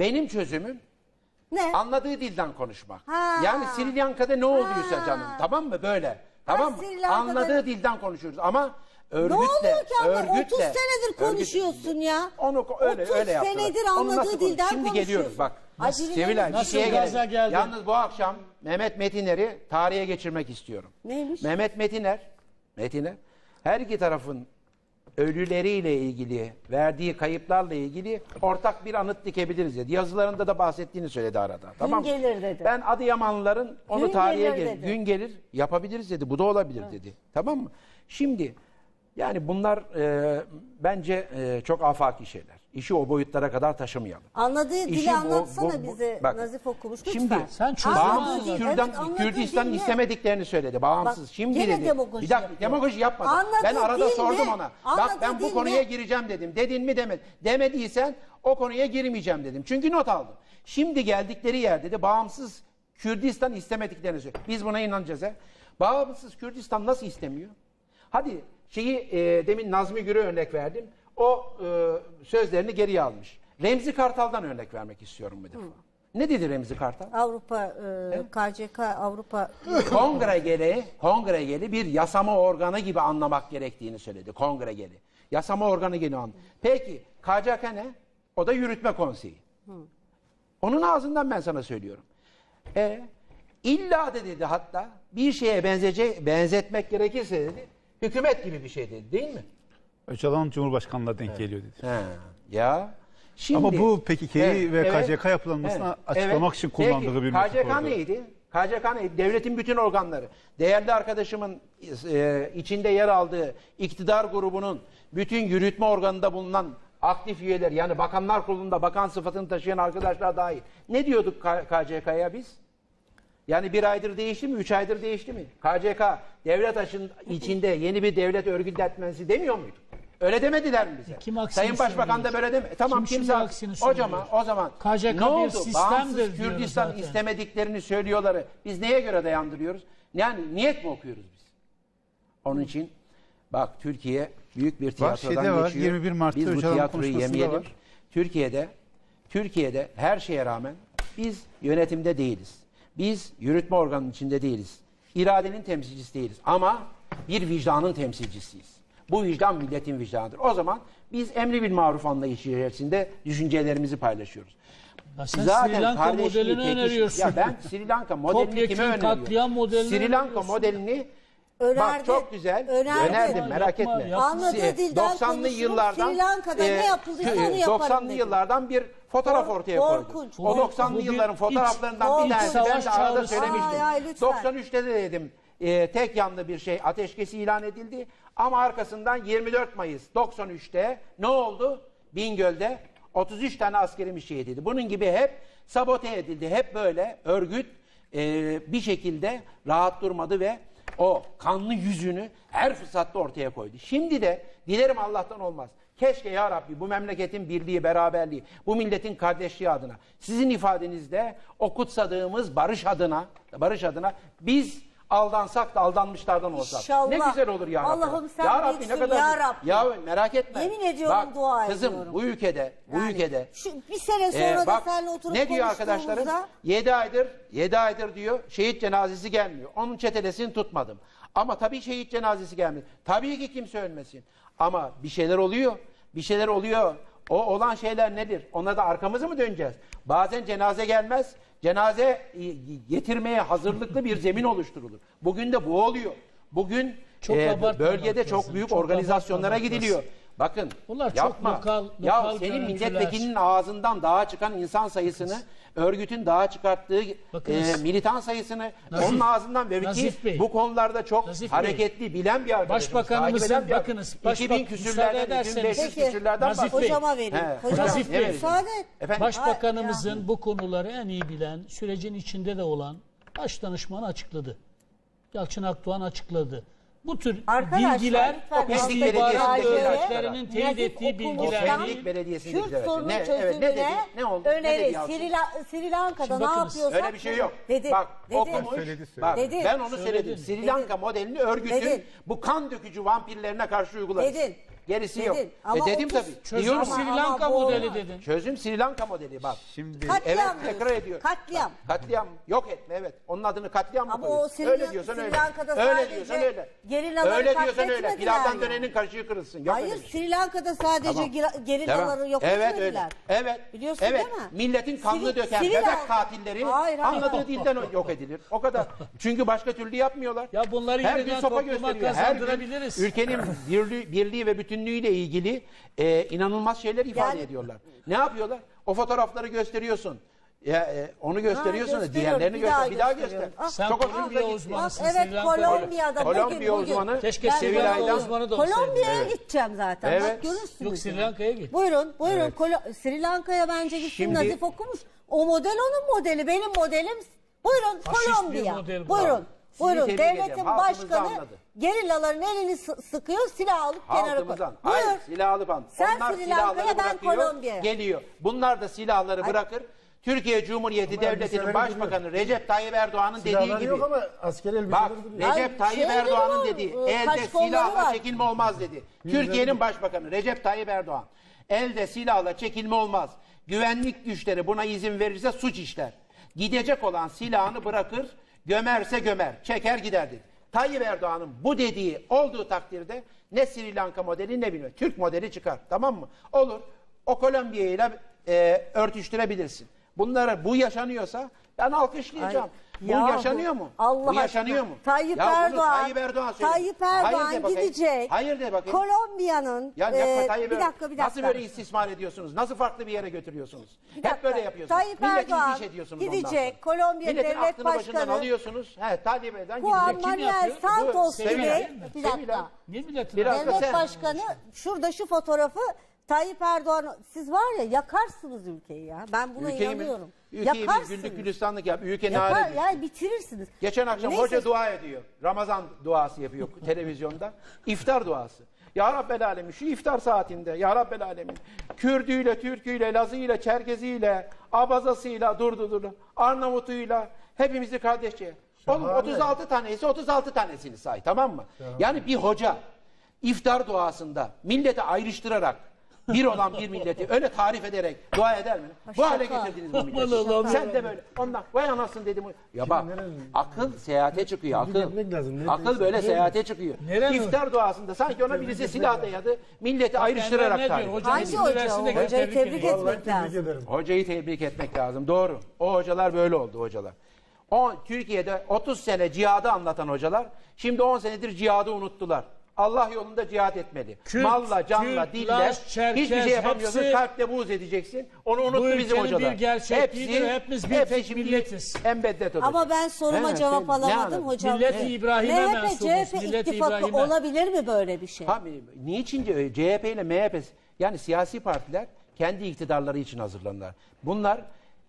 Benim çözümüm Ne? anladığı dilden konuşmak. Ha. Yani Sri Lanka'da ne olduysa Ha. canım tamam mı böyle? Tamam mı? Sri Lanka'da- Anladığı dilden konuşuyoruz ama örgütle, ne oluyor ki abla? örgütle, 30 senedir örgütle- konuşuyorsun ya. Onu ko- öyle 30 öyle yaptılar. senedir Onu anladığı nasıl konuş- dilden Şimdi geliyoruz konuşuyorsun. bak. Ay, Sevilay bir Nasıl şeye gaza gelelim. Yalnız bu akşam Mehmet Metiner'i tarihe geçirmek istiyorum. Neymiş? Mehmet Metiner, Metiner her iki tarafın ölüleriyle ilgili, verdiği kayıplarla ilgili ortak bir anıt dikebiliriz dedi. Yazılarında da bahsettiğini söyledi arada. tamam mı? gelir dedi. Ben Adıyamanlıların onu Gün tarihe gelir gel- dedi. gün gelir yapabiliriz dedi. Bu da olabilir dedi. Tamam mı? Şimdi yani bunlar e, bence e, çok afaki şeyler. İşi o boyutlara kadar taşımayalım. Anladığı İşi dili bu- anlatsana bu- bu- bize bak, Nazif okumuş lütfen. Şimdi Sen Anladığı anlat. dil, Kürdan, evet, anladığı Kürdistan dil ne? istemediklerini söyledi. Bağımsız. Bak, Şimdi gene dedi. demagoji Bir dakika yapıyor. demagoji yapmadı. Anladığı ben arada dil sordum ne? ona. Anladığı Bak ben bu konuya ne? gireceğim dedim. Dedin mi demedin. Demediysen o konuya girmeyeceğim dedim. Çünkü not aldım. Şimdi geldikleri yer dedi bağımsız Kürdistan istemediklerini söyledi. Biz buna inanacağız he. Bağımsız Kürdistan nasıl istemiyor? Hadi şeyi e, demin Nazmi Gür'e örnek verdim. O e, sözlerini geriye almış. Remzi Kartal'dan örnek vermek istiyorum bu defa. Ne dedi Remzi Kartal? Avrupa, e, KCK Avrupa Kongregeli, kongregeli bir yasama organı gibi anlamak gerektiğini söyledi. Kongregeli. Yasama organı gibi an. Peki KCK ne? O da yürütme konseyi. Onun ağzından ben sana söylüyorum. E illa da dedi hatta bir şeye benzece, benzetmek gerekirse dedi hükümet gibi bir şey dedi değil mi? Öcalan Cumhurbaşkanlığına denk geliyor dedi. He, ya. Şimdi, Ama bu PKK'yı ve KCK yapılanmasına açıklamak için kullandığı Peki, bir KCK metafordu. neydi? KCK neydi? Devletin bütün organları. Değerli arkadaşımın e, içinde yer aldığı iktidar grubunun bütün yürütme organında bulunan aktif üyeler yani bakanlar kurulunda bakan sıfatını taşıyan arkadaşlar dahil. Ne diyorduk KCK'ya biz? Yani bir aydır değişti mi? Üç aydır değişti mi? KCK devlet aşın, içinde yeni bir devlet örgütlenmesi demiyor muydu? Öyle demediler mi bize? kim aksini Sayın Başbakan da böyle deme. E, Tamam Kim kimse aksini zaman o zaman KCK ne oldu? sistemdir Bağımsız Kürdistan zaten. istemediklerini söylüyorları. Biz neye göre dayandırıyoruz? Yani niyet mi okuyoruz biz? Onun için bak Türkiye büyük bir tiyatrodan şeyde var, geçiyor. 21 Mart'ta biz bu tiyatroyu yemeyelim. var. Türkiye'de Türkiye'de her şeye rağmen biz yönetimde değiliz. Biz yürütme organının içinde değiliz. İradenin temsilcisi değiliz. Ama bir vicdanın temsilcisiyiz. Bu vicdan milletin vicdanıdır. O zaman biz emri bil maruf anlayışı içerisinde düşüncelerimizi paylaşıyoruz. Ya sen Sri Lanka modelini pekişliği- öneriyorsun. Ya ben Sri Lanka modelini kime öneriyorum? modelini Sri Lanka modelini Önerdi. bak çok güzel Önerdi. önerdim merak Yapma, etme. yapma. Anladığı dilden 90'lı konuşup yıllardan Sri Lanka'da ne yapıldıysa onu yaparım 90'lı dedi. yıllardan bir fotoğraf Kork- ortaya koydu. korkunç. O 90'lı Bu bir yılların iç- fotoğraflarından bir korkunç tanesi ben de arada söylemiştim. Ay, ay, lütfen. 93'te de dedim e, tek yanlı bir şey ateşkesi ilan edildi ama arkasından 24 Mayıs 93'te ne oldu? Bingöl'de 33 tane askerimiz şehit edildi. Bunun gibi hep sabote edildi. Hep böyle örgüt e, bir şekilde rahat durmadı ve o kanlı yüzünü her fırsatta ortaya koydu. Şimdi de dilerim Allah'tan olmaz. Keşke ya Rabbi bu memleketin birliği, beraberliği, bu milletin kardeşliği adına, sizin ifadenizde o kutsadığımız barış adına, barış adına biz aldansak da aldanmışlardan olsak. İnşallah. Ne güzel olur ya Rabbi. Allah'ım sen ya Rabbi, ne kadar ya Rabbi. Ya merak etme. Yemin ediyorum Bak, dua kızım, ediyorum. bu ülkede, bu Yani ülkede Şu bir sene sonra ee, da bak, seninle oturup ne diyor arkadaşlarım? konuştuğumuzda- 7 aydır 7 aydır diyor şehit cenazesi gelmiyor. Onun çetelesini tutmadım. Ama tabii şehit cenazesi gelmiyor. Tabii ki kimse ölmesin. Ama bir şeyler oluyor. Bir şeyler oluyor. O olan şeyler nedir? Ona da arkamızı mı döneceğiz? Bazen cenaze gelmez. Cenaze y- getirmeye hazırlıklı bir zemin oluşturulur. Bugün de bu oluyor. Bugün Çok e, bölgede çok büyük çok organizasyonlara gidiliyor. Bakın Bunlar çok yapma. lokal- ya lokal senin görüntüler. milletvekilinin ağzından daha çıkan insan sayısını, örgütün daha çıkarttığı Bakınız. e, militan sayısını Nazif- onun ağzından ve ki Nazif Bey. bu konularda çok Nazif Bey. hareketli, bilen bir arkadaşımız. Başbakanımızın- takip eden bir- bakınız, başbak- 2000 müsaade küsürlerden, ederseniz- 2500 Peki. küsürlerden Nazif bahsediyor. Bey. Hocama vereyim. He, Hocam, Nazif Bey. Müsaade et. Efendim? Başbakanımızın bu konuları en iyi bilen, sürecin içinde de olan baş danışmanı açıkladı. Yalçın Akdoğan açıkladı. Bu tür Arkadaşlar, bilgiler lütfen istihbarat Belediyesi'ndeki örgütlerinin Nazif teyit ettiği bilgiler. Pendik Belediyesi'ndeki Kürt evet. sorunun Ne- evet, çözümüne ne dedi? Ne oldu? Ne dedi öneri Yalçın? Sri, La- Sri Lanka'da Şimdi ne bakınız, yapıyorsak Öyle bir şey yok. Dedi. Bak dedi. okumuş. Söyledi, söyledi. Bak, Dedi. ben onu söyledim. Sri Lanka modelini örgütün Dedin. bu kan dökücü vampirlerine karşı uyguladı. Dedin. Gerisi Dedin. yok. Ama e dedim 30 tabii. Çözüm Diyorum Sri ama Lanka bu modeli olmaz. dedin. Çözüm Sri Lanka modeli bak. Şimdi Katliam Evet tekrar ediyor. Katliam. Katliam yok etme evet. Onun adını katliam mı Ama o koyuyorsun? Sri, Öyle diyorsan Sri öyle. Lanka'da öyle sadece diyorsan öyle. gerillaları Öyle diyorsan öyle. katletmediler Pilavdan yani. dönenin kaşığı kırılsın. Yok Hayır öyle bir şey. Sri Lanka'da sadece Tamam. gerillaları Tamam. yok evet, etmediler. öyle. Evet. Biliyorsun evet. değil mi? Milletin kanını Sivil- döken sivil bebek halk- katilleri Hayır, hayır. anladığı dilden yok edilir. O kadar. Çünkü başka türlü yapmıyorlar. Ya bunları Her gün yeniden sopa topluma gösteriyor. Her gün kazandırabiliriz. ülkenin birliği, birliği ve bütünlüğüyle ilgili e, inanılmaz şeyler ifade Yani- ediyorlar. Ne yapıyorlar? O fotoğrafları gösteriyorsun. Ya, e, onu gösteriyorsun da gösteriyorum. diğerlerini Bir göster. daha Bir daha gösteriyorum. göster. Ah, Sen Çok hoşumuza Kolombiya gitti. uzmanısın Sri evet Lanka'da. Kolombiya'da bugün, Kolombiya bugün. uzmanı Keşke Ben- Sri Lanka Aydan. uzmanı da Kolombiya'ya olsaydı. gideceğim zaten. Evet. Bak görürsünüz. Yok Sri. Lanka'ya git. Buyurun, buyurun. Kolo- Sri Lanka'ya bence gitsin Şimdi- Nazif okumuş. O model onun modeli, benim modelim. Buyurun Faşist bir Kolombiya. model bu. Buyurun. Sizi Buyurun. tebrik Devletin ederim. Halkımız da başkanı anladı. gerillaların elini sı- sıkıyor, silah alıp kenara koyuyor. Halkımızdan. Hayır Buyur. silahlı band. Sen Onlar Sri silahları Lanka'ya, ben bırakıyor, Kolombiya'ya. Geliyor. Bunlar da silahları bırakır. Türkiye Cumhuriyeti Ama Devleti'nin başbakanı Recep Tayyip Erdoğan'ın dediği Silahları gibi. yok ama askeri Bak elbiseleri duruyor. Ay, Recep Tayyip Erdoğan'ın dediği e, elde kaç kolları silahla var. çekilme olmaz dedi. Türkiye'nin başbakanı Recep Tayyip Erdoğan. Elde silahla çekilme olmaz. Güvenlik güçleri buna izin verirse suç işler. Gidecek olan silahını bırakır, gömerse gömer, çeker gider dedi. Tayyip Erdoğan'ın bu dediği olduğu takdirde ne Sri Lanka modeli ne bilmem Türk modeli çıkar tamam mı? Olur. O Kolombiya ile e, örtüştürebilirsin. Bunları bu yaşanıyorsa ben alkışlayacağım. Bu Yahu, yaşanıyor mu? Allah bu yaşanıyor aşkına. mu? Tayyip Ya Erdoğan, Tayyip Erdoğan. Tayyip Hayır Erdoğan de bakayım. gidecek. Hayır de bakayım. Kolombiya'nın Ya e, Tayyip bir Erdoğan. dakika bir dakika. Nasıl böyle istismar ediyorsunuz? Nasıl farklı bir yere götürüyorsunuz? Bir Hep dakika. böyle yapıyorsunuz. Tayyip Milleti Erdoğan izdiş ediyorsunuz gidecek. Kolombiya Milletin Devlet aklını başından Başkanı alıyorsunuz. He, Tayyip Erdoğan Juan gidecek. Kim Manuel? Santos Bu gibi bir dakika. Niye milletin Devlet Başkanı şurada şu fotoğrafı Tayyip Erdoğan siz var ya yakarsınız ülkeyi ya. Ben buna Ülkeyi mi? Ülkeyi bir güllük gülistanlık yap. Ülke ne hale düştü? yani bitirirsiniz. Geçen akşam Neyse. hoca dua ediyor. Ramazan duası yapıyor televizyonda. İftar duası. Ya Rabbel Alemin şu iftar saatinde Ya Rabbel Alemin Kürdüyle, Türküyle, Lazıyla, Çerkeziyle, Abazasıyla, Durdudulu, Arnavutuyla hepimizi kardeşçe. Oğlum Şahane. 36 tanesi 36 tanesini say tamam mı? Yani bir hoca iftar duasında milleti ayrıştırarak bir olan bir milleti öyle tarif ederek dua eder mi? Bu hale getirdiniz bu milleti. Sen de böyle. Ondan vay anasın dedim. Ya bak akıl seyahate çıkıyor akıl. Akıl böyle seyahate çıkıyor. İftar duasında sanki ona birisi silah dayadı. Milleti ayrıştırarak tarif. Hangi hoca Hocayı tebrik etmek tebrik lazım. Hocayı tebrik etmek lazım. Doğru. O hocalar böyle oldu hocalar. O Türkiye'de 30 sene cihadı anlatan hocalar şimdi 10 senedir cihadı unuttular. Allah yolunda cihat etmeli. Kürt, Malla, canla, Türk, dille Laz, Çerkez, hiçbir şey yapamıyorsun. hepsi- Kalple buğz edeceksin. Onu unuttu Bu bizim hocalar. bir gerçekliğidir. Hepimiz bir hep Türk milletiz. Embeddet olacak. Ama ben soruma He, cevap sen- alamadım hocam. Millet-i İbrahim'e MHP mensubuz, CHP Millet-i ittifakı İbrahim'e. olabilir mi böyle bir şey? Tabii. Niçin CHP ile MHP yani siyasi partiler kendi iktidarları için hazırlanırlar. Bunlar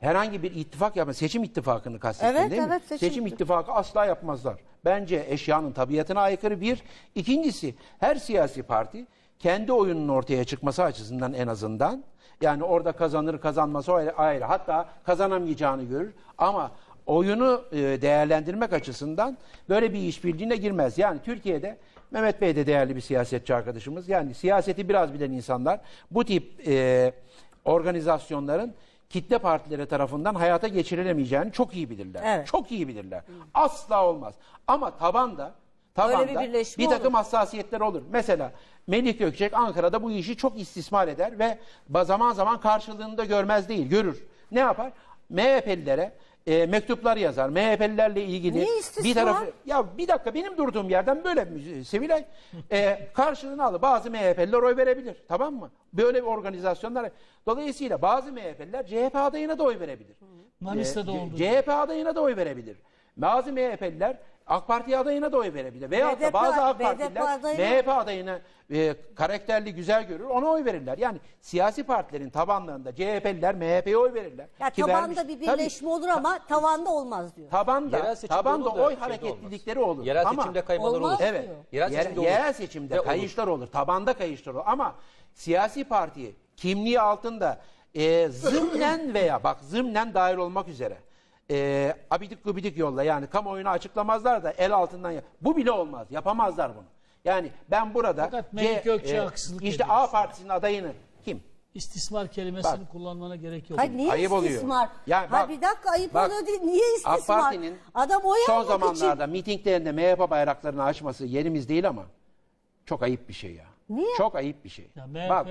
herhangi bir ittifak yapma, seçim ittifakını kastettin Evet, değil mi? evet, seçim seçim ittifakı asla yapmazlar. Bence eşyanın tabiatına aykırı bir. İkincisi her siyasi parti kendi oyunun ortaya çıkması açısından en azından yani orada kazanır kazanması ayrı, ayrı. hatta kazanamayacağını görür ama oyunu e, değerlendirmek açısından böyle bir işbirliğine girmez. Yani Türkiye'de Mehmet Bey de değerli bir siyasetçi arkadaşımız. Yani siyaseti biraz bilen insanlar bu tip e, organizasyonların kitle partileri tarafından hayata geçirilemeyeceğini çok iyi bilirler. Evet. Çok iyi bilirler. Asla olmaz. Ama tabanda tabanda bir bir takım olur. hassasiyetler olur. Mesela Melih Gökçek Ankara'da bu işi çok istismar eder ve zaman zaman karşılığını da görmez değil, görür. Ne yapar? MHP'lilere e, mektuplar yazar. MHP'lilerle ilgili Niye istismar? bir tarafı ya bir dakika benim durduğum yerden böyle mi, Sevilay e, karşılığını alır. Bazı MHP'liler oy verebilir. Tamam mı? Böyle bir organizasyonlar. Dolayısıyla bazı MHP'liler CHP adayına da oy verebilir. Manisa'da E, oldu. CHP adayına da oy verebilir. Bazı MHP'liler AK Parti adayına da oy verebilir. Da BDP bazı AK Partililer adayına- MHP adayını e, karakterli güzel görür ona oy verirler. Yani siyasi partilerin tabanlarında CHP'liler MHP'ye oy verirler. Ya Ki tabanda vermiş- bir Tabii, birleşme olur ama tavanda olmaz diyor. tabanda, Yerel tabanda da oy hareketlilikleri olur. Yerel Ama, seçimde kaymalar olur. Evet. Yerel Yer- seçimde olur. yerel seçimde Ve olur. kayışlar olur. Tabanda kayışlar olur. Ama siyasi parti kimliği altında e, zımnen veya bak zımnen dahil olmak üzere e, abidik gubidik yolla yani kamuoyuna açıklamazlar da el altından yap. Bu bile olmaz. Yapamazlar bunu. Yani ben burada Fakat Melik Gökçe haksızlık işte. A partisinin adayını kim? İstismar kelimesini Bak. kullanmana gerek yok. Hayır niye Ayıp oluyor. istismar? Yani Ha, bak- bir dakika ayıp bak, oluyor değil. Niye AK istismar? Parti'nin Adam oy son almak zamanlarda için. mitinglerinde MHP bayraklarını açması yerimiz değil ama çok ayıp bir şey ya. Niye? Çok ayıp bir şey. Ya MHP'li Bak,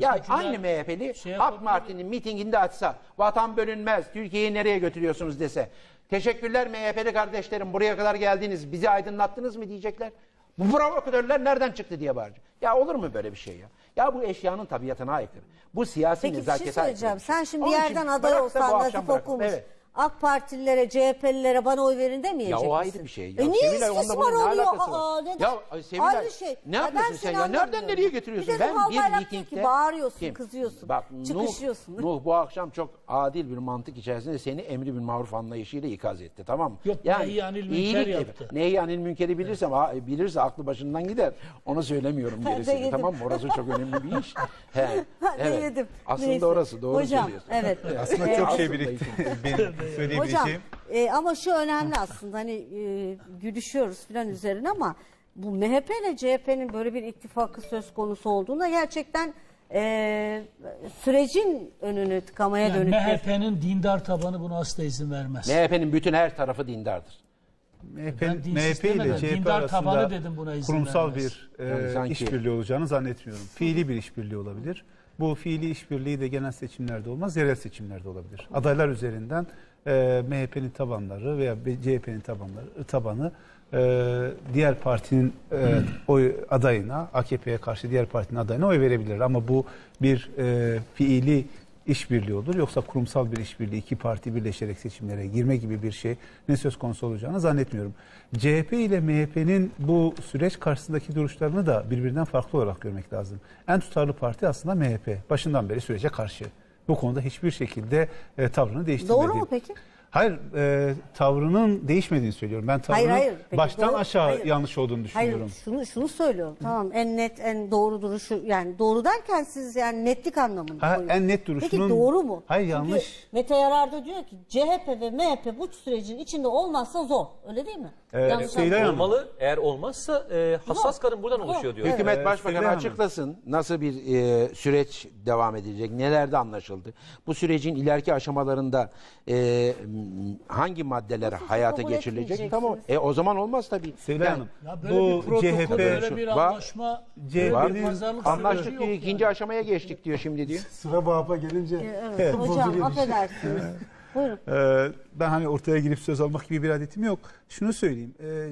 ya ülkücüler aynı MHP'li şey AK yapabilir. Parti'nin mitinginde açsa vatan bölünmez Türkiye'yi nereye götürüyorsunuz dese teşekkürler MHP'li kardeşlerim buraya kadar geldiniz bizi aydınlattınız mı diyecekler. Bu provokatörler nereden çıktı diye bağıracak. Ya olur mu böyle bir şey ya? Ya bu eşyanın tabiatına aykırı. Bu siyasi Peki bir şey nezakete aykırı. söyleyeceğim. bir şey. Sen şimdi Onun bir için yerden aday bırak da bu olsan akşam Nazif okumuş. Evet. AK Partililere, CHP'lilere bana oy verin demeyecek Ya o misin? ayrı bir şey. Ya E niye Sevilay, onunla istismar bunun ne oluyor? alakası var? Aa, neden? Ya, ay, Sevilay, ayrı şey. ne Ya yapıyorsun ben sen seni ya? Nereden anlamıyorum. nereye getiriyorsun? Bir de Ben Nuh bir Bayrak diyor mitingde- ki bağırıyorsun, Kim? kızıyorsun, Bak, çıkışıyorsun. Nuh, Nuh bu akşam çok adil bir mantık içerisinde seni emri bir maruf anlayışıyla ikaz etti. Tamam mı? Yok, nehi anil münker iyilik yaptı. Nehi anil münkeri bilirsem, ha, bilirse aklı başından gider. Onu söylemiyorum Ben de gerisini. yedim. Tamam mı? Orası çok önemli bir iş. He, Evet. yedim. Aslında Neyse. orası doğru Hocam, söylüyorsun. evet. Aslında çok şey birikti. Benim Hocam e, ama şu önemli aslında hani e, gülüşüyoruz falan üzerine ama bu MHP ile CHP'nin böyle bir ittifakı söz konusu olduğunda gerçekten e, sürecin önünü tıkamaya Yani dönük MHP'nin dindar tabanı buna asla izin vermez. MHP'nin bütün her tarafı dindardır. MHP, MHP ile. CHP Dindar arasında tabanı dedim buna izin kurumsal vermez. bir e, Yani işbirliği olacağını zannetmiyorum. Fiili bir işbirliği olabilir. Bu fiili işbirliği de genel seçimlerde olmaz, yerel seçimlerde olabilir. Adaylar üzerinden e, MHP'nin tabanları veya CHP'nin tabanları tabanı e, diğer partinin e, oy adayına, AKP'ye karşı diğer partinin adayına oy verebilir. Ama bu bir e, fiili işbirliği olur. Yoksa kurumsal bir işbirliği, iki parti birleşerek seçimlere girme gibi bir şey ne söz konusu olacağını zannetmiyorum. CHP ile MHP'nin bu süreç karşısındaki duruşlarını da birbirinden farklı olarak görmek lazım. En tutarlı parti aslında MHP. Başından beri sürece karşı. Bu konuda hiçbir şekilde e, tavrını değiştirmedi. Doğru mu peki? Hayır, e, tavrının değişmediğini söylüyorum. Ben tavrının Hayır, hayır. Peki baştan doğru- aşağı hayır. yanlış olduğunu düşünüyorum. Hayır şunu şunu söylüyorum. Tamam en net en doğru duruşu yani doğru derken siz yani netlik anlamında. Ha, koyuyorsunuz. en net duruşunun- Peki doğru mu? Hayır, Çünkü yanlış. Mete Yarar da diyor ki CHP ve MHP bu sürecin içinde olmazsa zor. Öyle değil mi? Ee, Yanlış Seyda. Hanım. Olmalı. Eğer olmazsa e, hassas karın buradan oluşuyor diyor. Hükümet Ee, Başbakanı Seyda Hanım. açıklasın nasıl bir e, süreç devam edilecek, nelerde anlaşıldı. Bu sürecin ileriki aşamalarında e, m- hangi maddeler Nasıl hayata kabul geçirilecek? Tamam. E o zaman olmaz tabii. Sevda Yani Hanım, Ya böyle bu bir protokol, CHP böyle bir Var. anlaşma, CHP'nin böyle bir pazarlık Anlaştık diyor, ikinci yani. aşamaya geçtik diyor şimdi diyor. Sıra Vahap'a gelince Evet, hocam bozuluyor bir şey. affedersiniz. Buyurun. Ee, ben hani ortaya girip söz almak gibi bir adetim yok. Şunu söyleyeyim. e,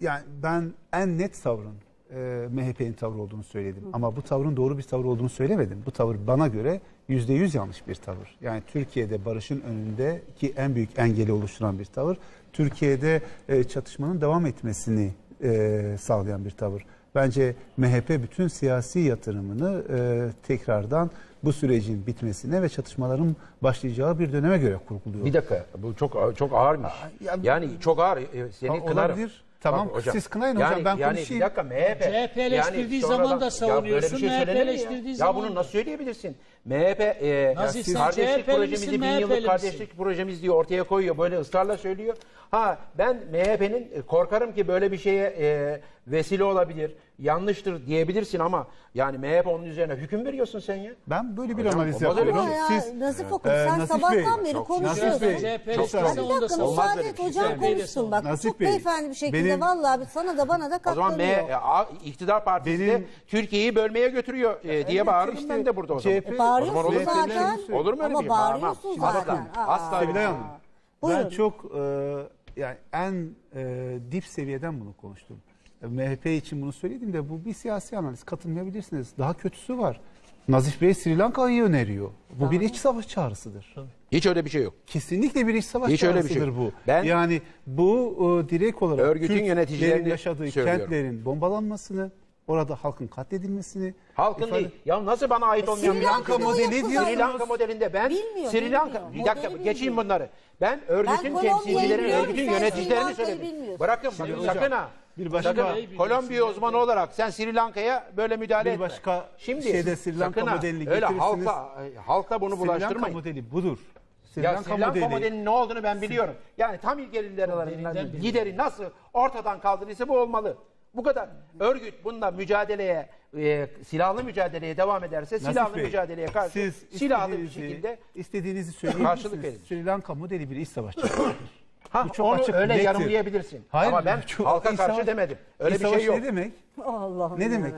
yani ben en net tavrın e, MHP'nin tavrı olduğunu söyledim. Ama bu tavrın doğru bir tavır olduğunu söylemedim. Bu tavır bana göre yüzde yüz yanlış bir tavır. Yani Türkiye'de barışın önündeki en büyük engeli oluşturan bir tavır. Türkiye'de e, çatışmanın devam etmesini sağlayan bir tavır. Bence MHP bütün siyasi yatırımını tekrardan bu sürecin bitmesine ve çatışmaların başlayacağı bir döneme göre kurguluyor. Bir dakika bu çok çok ağırmış. ya- Yani çok ağır. E, Seni Ha, kınarım. olabilir. Tamam, Bak siz kınayın hocam, ben yani konuşayım. Bir dakika MHP. CHP eleştirdiği sonradan- zaman da Ya savunuyorsun, şey MHP söylenir mi eleştirdiği ya? zaman Ya bunu nasıl söyleyebilirsin? MHP e, Nazif, sen kardeşlik projemizi misin, bin yıllık kardeşlik projemiz diye ortaya koyuyor. Böyle ısrarla söylüyor. Ha ben MHP'nin e, korkarım ki böyle bir şeye e, vesile olabilir. Yanlıştır diyebilirsin ama yani MHP onun üzerine hüküm veriyorsun sen ya. Ben böyle bir Hocam, analiz olmaz öyle yapıyorum. bir Ama şey. ya Siz Nazif Okur Ee, sen Nazif sabahtan Bey, beri çok- konuşuyorsun. Nazif Bey, CHP Ya eleştirse bir onu da dakika. Olmaz müsaade böyle et bir şey. hocam konuşsun bak. Nazif Çok Bey, beyefendi bir şekilde benim- vallahi sana da bana da O zaman katlanıyor. M, A- iktidar partisi de Benim- Türkiye'yi bölmeye götürüyor e, diye bağırırım işte ben de burada o zaman. CHP E, bağırıyorsun O zaman olur mu öyle zaten. şey? Olur mu öyle Ama bir şey? Bağırmam. bağırıyorsun zaten. Aa. asla öyle bir Sevilay şey. Hanım, Buyurun. ben çok e, yani en e, dip seviyeden bunu konuştum. E, MHP için bunu söyledim de bu bir siyasi analiz. Katılmayabilirsiniz. Daha kötüsü var. Nazif Bey Sri Lanka'yı öneriyor. Bu bir iç savaş çağrısıdır. Hiç öyle bir şey yok. Kesinlikle bir iç savaş Hiç öyle bir çağrısıdır şey yok. bu. Ben- yani bu e, direkt olarak Örgütün Kürtlerin yöneticilerini yaşadığı söylüyorum. kentlerin bombalanmasını, orada halkın katledilmesini, Halkın ifade- değil. Ya nasıl bana ait olmayan Sri bir Lanka'da Lanka modeli yapıldı diyor. Sri. Lanka modelinde ben Bilmiyor, Sri Lanka bilmiyor. bir dakika Modeli geçeyim bilmiyor. bunları. Ben örgütün Kolombiya'yı temsilcileri, biliyorum, örgütün Sri yöneticilerini söyledim. Bırakın bakın sakın ha. Bir başka- sakın Kolombiya uzmanı olarak sen Sri Lanka'ya böyle müdahale Bir etme. başka Şimdi şeyde Sri Lanka sakın ha, modelini öyle getirirsiniz. halka, halka bunu Sri Lanka bulaştırmayın. modeli budur. Sri Ya Lanka, Sri Lanka modeli modelinin ne olduğunu ben biliyorum. Yani tam liderlerinden biliyorum. lideri nasıl ortadan kaldırırsa bu olmalı. Bu kadar. Örgüt bununla mücadeleye, e, silahlı mücadeleye devam ederse Nasip silahlı Bey, mücadeleye karşı siz silahlı bir istediğinizi- şekilde istediğinizi söyleyebilirsiniz. Karşılık verin. Sri Lanka modeli bir iç savaşçı. ha, Bu çok onu açık, öyle nettir. yarımlayabilirsin. Hayır, Ama ben çok- halka karşı demedim. Öyle bir şey savaş yok. Ne demek? Allah'ım Ne demek?